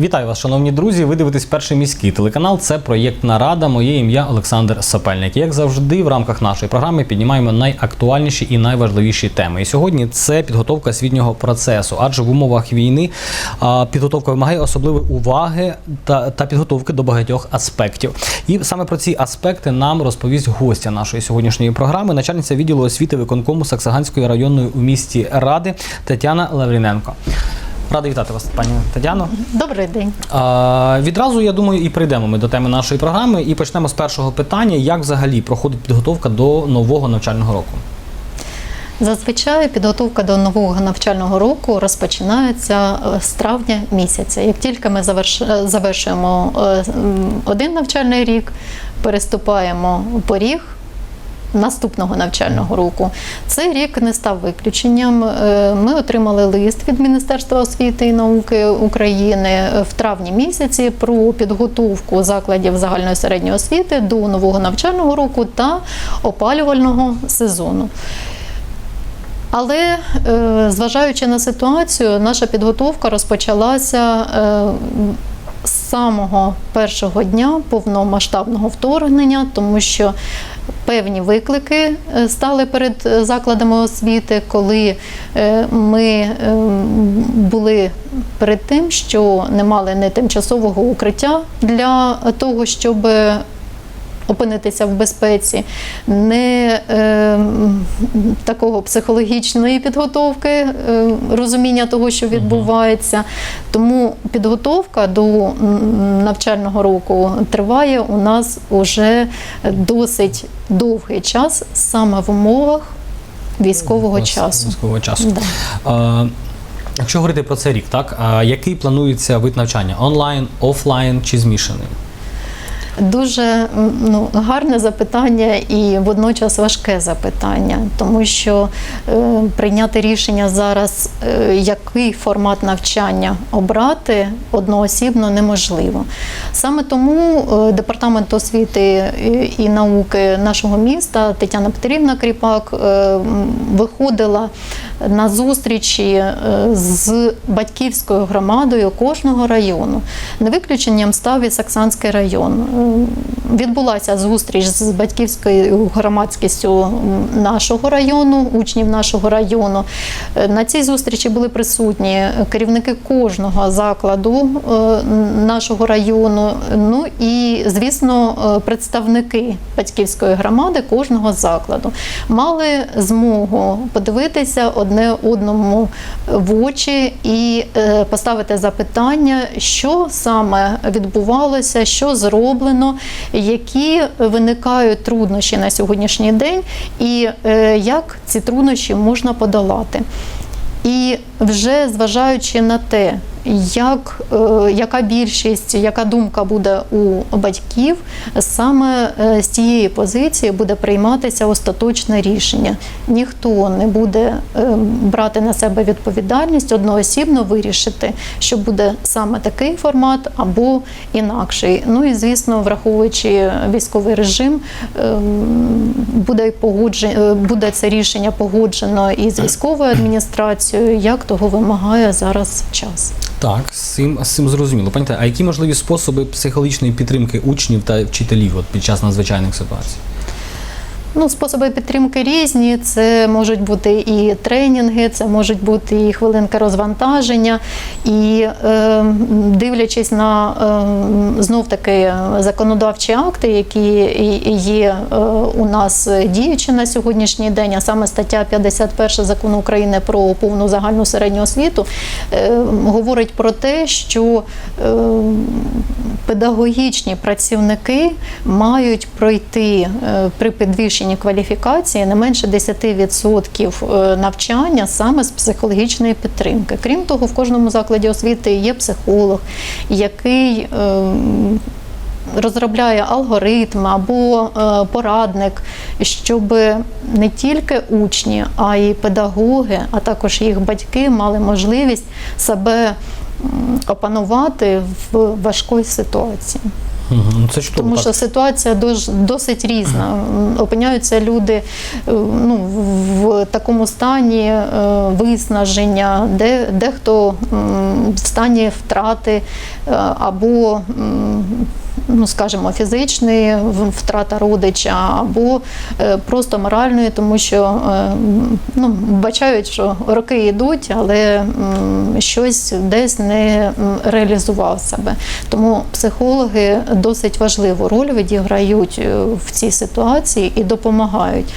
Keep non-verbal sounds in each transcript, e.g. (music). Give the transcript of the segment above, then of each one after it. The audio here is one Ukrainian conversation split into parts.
Вітаю вас, шановні друзі. Ви дивитесь перший міський телеканал. Це проєктна рада. Моє ім'я Олександр Сапельник. Як завжди, в рамках нашої програми піднімаємо найактуальніші і найважливіші теми. І сьогодні це підготовка освітнього процесу, адже в умовах війни підготовка вимагає особливої уваги та, та підготовки до багатьох аспектів. І саме про ці аспекти нам розповість гостя нашої сьогоднішньої програми, начальниця відділу освіти виконкому Саксаганської районної у місті Ради Тетяна Лавріненко. Радий вітати вас, пані Тетяно. Добрий день. А, відразу я думаю, і прийдемо ми до теми нашої програми і почнемо з першого питання: як взагалі проходить підготовка до нового навчального року? Зазвичай підготовка до нового навчального року розпочинається е, з травня місяця. Як тільки ми е, завершуємо е, один навчальний рік, переступаємо поріг. Наступного навчального року цей рік не став виключенням. Е, Ми отримали лист від Міністерства освіти і науки України в травні місяці про підготовку закладів загальної середньої освіти до нового навчального року та опалювального сезону. Але е, зважаючи на ситуацію, наша підготовка розпочалася е, з самого першого дня повномасштабного вторгнення, тому що певні виклики е, стали перед е, закладами освіти, коли е, ми були перед тим, що не мали не тимчасового укриття для того, щоб опинитися в безпеці, не е, такого психологічної підготовки, е, розуміння того, що відбувається. Тому підготовка до навчального року триває у нас уже досить довгий час, саме в умовах військового Власне, часу. Військового часу. Да. А, якщо говорити про цей рік, так а який планується вид навчання? Онлайн, офлайн чи змішаний? Дуже ну, гарне запитання і водночас важке запитання, тому що е, прийняти рішення зараз, е, який формат навчання обрати одноосібно неможливо. Саме тому е, департамент освіти і- і науки нашого міста Тетяна Петрівна Кріпак е, виходила на зустрічі е, з батьківською громадою кожного району. Не виключенням став і Саксанський район. Відбулася зустріч з батьківською громадськістю нашого району, учнів нашого району. Е, На цій зустрічі були присутні керівники кожного закладу е, нашого району. Ну і, звісно, е, представники батьківської громади кожного закладу мали змогу подивитися одне одному в очі і поставити запитання, що саме відбувалося, що зроблено, які виникають труднощі на сьогоднішній день, і е, як ці труднощі можна подолати. І вже зважаючи на те, як, е, яка більшість, яка думка буде у батьків, саме е, з цієї позиції буде прийматися остаточне рішення. Ніхто не буде е, брати на себе відповідальність одноосібно вирішити, що буде саме такий формат або інакший. Ну і звісно, враховуючи військовий режим, е, буде погоджено, буде це рішення погоджено із військовою адміністрацією, як того вимагає зараз час. Так, з цим, з цим зрозуміло. Пані а які можливі способи психологічної підтримки учнів та вчителів от, під час надзвичайних ситуацій? Ну, способи підтримки різні. Це можуть бути і тренінги, це можуть бути і хвилинка розвантаження. І е, дивлячись на е, знов таки законодавчі акти, які є е, у нас діючі на сьогоднішній день, а саме стаття 51 закону України про повну загальну середню освіту, е, говорить про те, що е, педагогічні працівники мають пройти е, при підвищенні кваліфікації не менше 10% е, навчання саме з психологічної підтримки. Крім того, в кожному закладі освіти є психолог, який е, розробляє алгоритм або е, порадник, щоб не тільки учні, а й педагоги, а також їх батьки мали можливість себе опанувати в важкій ситуації. Ну, Це чудово. Тому так. що ситуація досить різна. Опиняються люди е, ну, в такому стані е, виснаження, де дехто в стані втрати е, або, ну скажімо, фізичної втрата родича, або е, просто моральної, тому що е, ну, бачають, що роки йдуть, але щось десь не реалізував себе. Тому психологи досить важливу роль відіграють е, в цій ситуації і допомагають.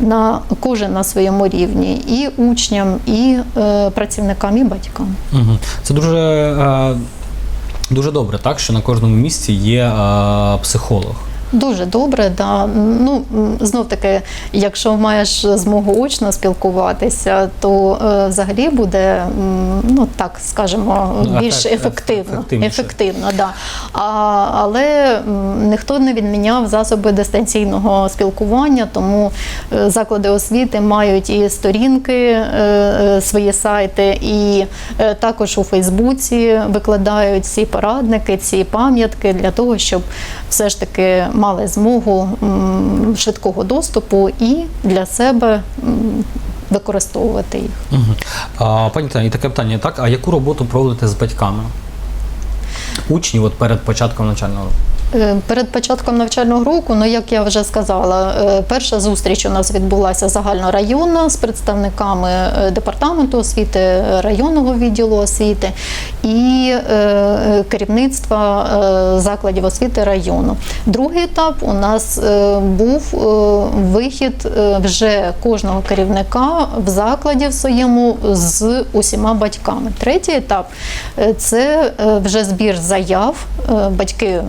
На кожен на своєму рівні і учням, і е, працівникам, і батькам. Це дуже, е, дуже добре, так, що на кожному місці є е, психолог. Дуже добре, да. Ну знов таки, якщо маєш змогу очно спілкуватися, то е, взагалі буде ну так скажімо, Ну, більш ефект- ефективно. Ефективно, да. А, але ніхто не відміняв засоби дистанційного спілкування, тому е, заклади освіти мають і сторінки, е, е, свої сайти, і е, також у Фейсбуці викладають ці порадники, ці пам'ятки для того, щоб все ж таки мали змогу швидкого доступу і для себе використовувати їх. Пані Тані, таке питання, так, а яку роботу проводите з батьками? Учнів от перед початком навчального року? Е, Перед початком навчального року, ну як я вже сказала, е, перша зустріч у нас відбулася загальнорайонна з представниками е, департаменту освіти, районного відділу освіти і керівництва закладів освіти району. Другий етап у нас був вихід вже кожного керівника в закладі в своєму з усіма батьками. Третій етап це вже збір заяв. Батьки е,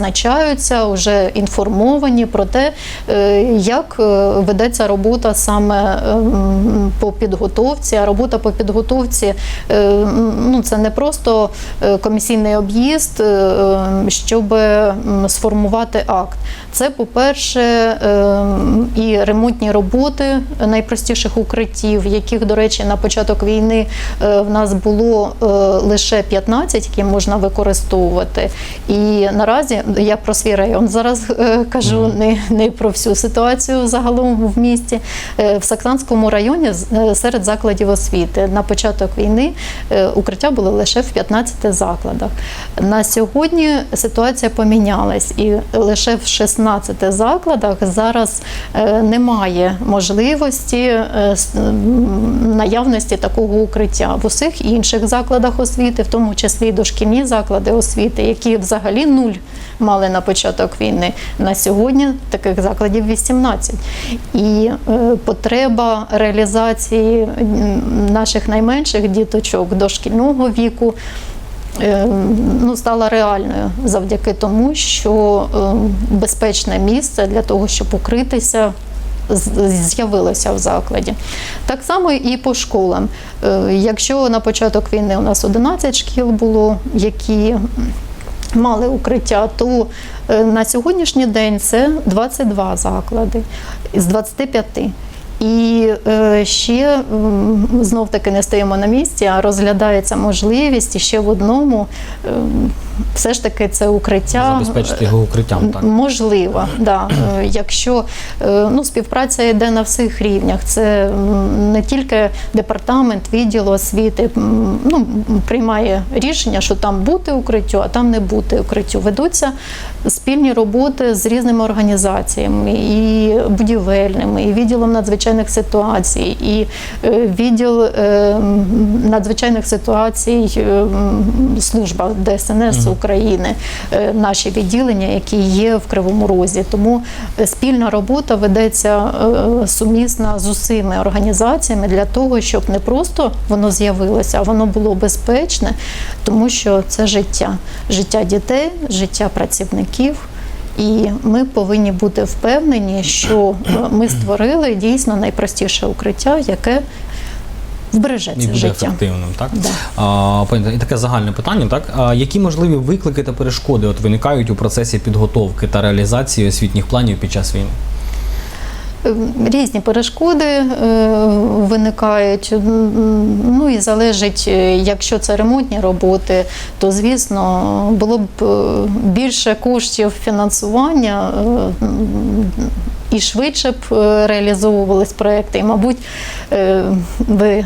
визначаються, вже інформовані про те, е, як е, ведеться робота саме ем, по підготовці. А робота по підготовці е, ну, це не просто е, комісійний об'їзд, е, щоб сформувати акт. Це, по-перше, і ремонтні роботи найпростіших укриттів, яких, до речі, на початок війни е, в нас було е, лише 15, які можна використовувати. І наразі я про свій район зараз е, кажу, не, не про всю ситуацію загалом в місті. Е, В Саксанському районі е, серед закладів освіти на початок війни укриття були лише в 15 закладах. На сьогодні ситуація помінялась, і лише в 16 закладах зараз немає можливості наявності такого укриття. В усіх інших закладах освіти, в тому числі і дошкільні заклади освіти, які взагалі нуль мали на початок війни. На сьогодні таких закладів 18. І е, потреба реалізації наших найменших діточок дошкільного віку. е, Ну, стала реальною завдяки тому, що е, безпечне місце для того, щоб укритися, з'явилося в закладі. Так само і по школам. Якщо на початок війни у нас 11 шкіл було, які мали укриття, то е, на сьогоднішній день це 22 заклади з 25. І е, ще знов таки не стоїмо на місці, а розглядається можливість ще в одному е, все ж таки це укриття Забезпечити його укриттям, так. Можливо, (clears throat) да. Е, Якщо е, ну, співпраця йде на всіх рівнях, це не тільки департамент, відділ освіти ну, приймає рішення, що там бути укриттю, а там не бути укриттю. Ведуться спільні роботи з різними організаціями, і будівельними, і відділом надзвичайних ситуацій, і е, відділ надзвичайних ситуацій, служба ДСНС України, е, наші відділення, які є в Кривому Розі. Тому е, спільна робота ведеться е, сумісна з усіма організаціями для того, щоб не просто воно з'явилося, а воно було безпечне, тому що це життя, життя дітей, життя працівників. І ми повинні бути впевнені, що ми створили дійсно найпростіше укриття, яке вбереже І це буде життя. ефективним, так? Да. А, пані і таке загальне питання, так? А які можливі виклики та перешкоди от виникають у процесі підготовки та реалізації освітніх планів під час війни? Е, Різні перешкоди е, виникають. Ну і залежить, е, якщо це ремонтні роботи, то звісно було б е, більше коштів фінансування. І швидше б е, реалізовувались проекти. І, мабуть, е, ви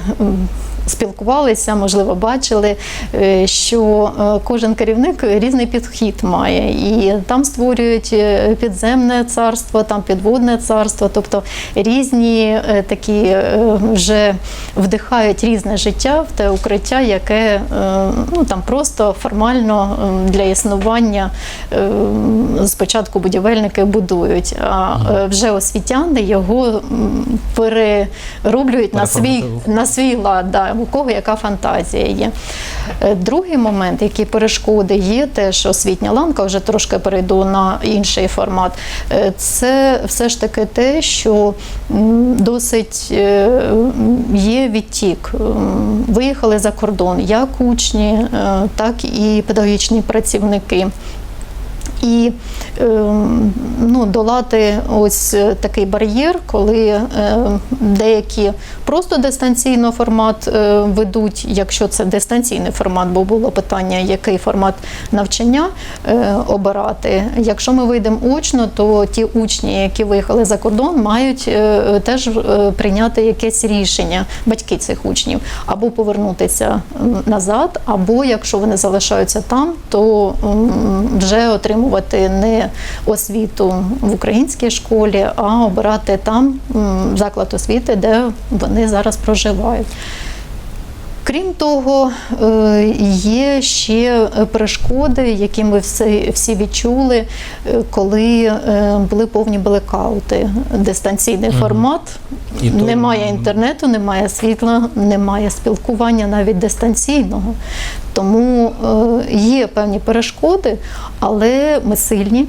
спілкувалися, можливо, бачили, е, що е, кожен керівник різний підхід має. І там створюють е, підземне царство, там підводне царство, тобто різні такі вже вдихають різне життя в те укриття, яке ну, там просто формально для існування спочатку будівельники будують, а вже освітяни його перероблюють на свій, на свій лад, да, у кого яка фантазія є. Е, Другий момент, який перешкоди є, теж освітня ланка, вже трошки перейду на інший формат. Е, Це все ж таки те, що досить е, є відтік. Виїхали за кордон як учні, так і педагогічні працівники. І ем, ну, долати ось е, такий бар'єр, коли е, деякі просто дистанційно формат е, ведуть, якщо це дистанційний формат, бо було питання, який формат навчання обирати. Якщо ми вийдемо очно, то ті учні, які виїхали за кордон, мають теж прийняти якесь рішення, батьки цих учнів, або повернутися назад, або якщо вони залишаються там, то вже отримувати не освіту в українській школі, а обирати там заклад освіти, де вони зараз проживають. Крім того, е, є ще перешкоди, які ми всі, всі відчули, е, коли е, були повні блекаути. Дистанційний формат, І то- немає інтернету, немає світла, немає спілкування навіть дистанційного. Тому є певні перешкоди, але ми сильні.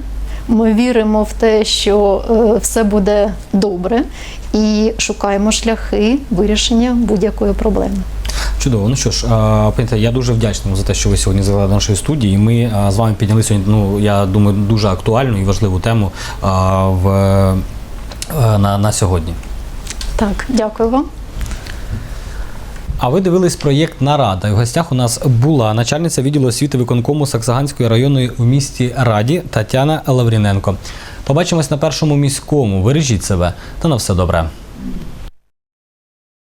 Ми віримо в те, що все буде добре, і шукаємо шляхи вирішення будь-якої проблеми. Чудово. Ну що ж, Тетяно, я дуже вдячний за те, що ви сьогодні завели до нашої студії. Ми з вами підняли сьогодні, ну я думаю, дуже актуальну і важливу тему в, на, на сьогодні. Так, дякую вам. А ви дивились проєкт Нарада. В гостях у нас була начальниця відділу освіти виконкому Саксаганської районної в місті Раді Тетяна Лавріненко. Побачимось на першому міському. Бережіть себе та на все добре.